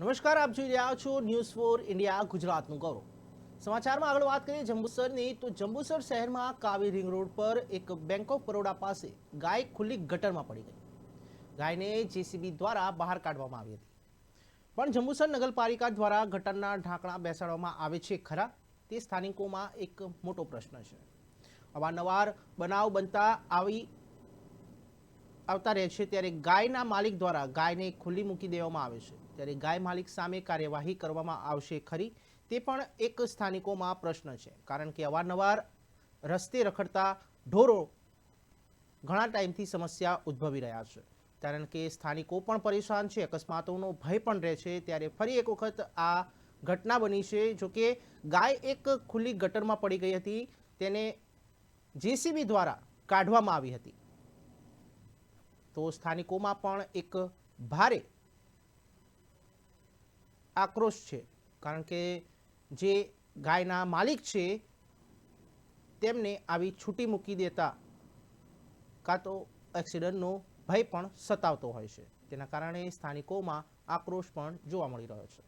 નમસ્કાર, આપ જોઈ રહ્યા છો ન્યૂઝ ફોર ઇન્ડિયા ગુજરાતનું ગૌરવ. સમાચારમાં આગળ વાત કરીએ જંબુસરની, તો જંબુસર શહેરમાં કાવી રિંગ રોડ પર એક બેંક ઓફ બરોડા પાસે ગાય ખુલ્લી ગટરમાં પડી ગઈ. ગાયને જેસીબી દ્વારા બહાર કાઢવામાં આવી હતી. પણ જંબુસર નગરપાલિકા દ્વારા ગટરના ઢાંકણા બેસાડવામાં આવે છે ખરા? તે સ્થાનિકોમાં એક મોટો પ્રશ્ન છે. અવારનવાર બનાવ બનતા આવી, આવતા રહે છે ત્યારે ગાયના માલિક દ્વારા ગાયને ખુલ્લી મૂકી દેવામાં આવે છે. ત્યારે ગાય માલિક સામે કાર્યવાહી કરવામાં આવશે ખરી. તે પણ એક સ્થાનિકોમાં પ્રશ્ન છે. કારણ કે અવારનવાર રસ્તે રખડતા ઢોરો ઘણા ટાઈમથી સમસ્યા ઉદ્ભવી રહ્યા છે. કારણ કે સ્થાનિકો પણ પરેશાન છે. અકસ્માતોનો ભય પણ રહે છે. ત્યારે ફરી એક વખત આ ઘટના બની છે. જોકે ગાય એક ખુલ્લી ગટરમાં પડી ગઈ હતી. તેને જેસીબી દ્વારા કાઢવામાં આવી હતી. તો સ્થાનિકોમાં પણ એક ભારે આક્રોશ છે. કારણ કે જે ગાયના માલિક છે, તેમને આવી છૂટી મૂકી દેતા કાં તો એક્સિડન્ટનો ભય પણ સતાવતો હોય છે. તેના કારણે સ્થાનિકોમાં આક્રોશ પણ જોવા મળી રહ્યો છે.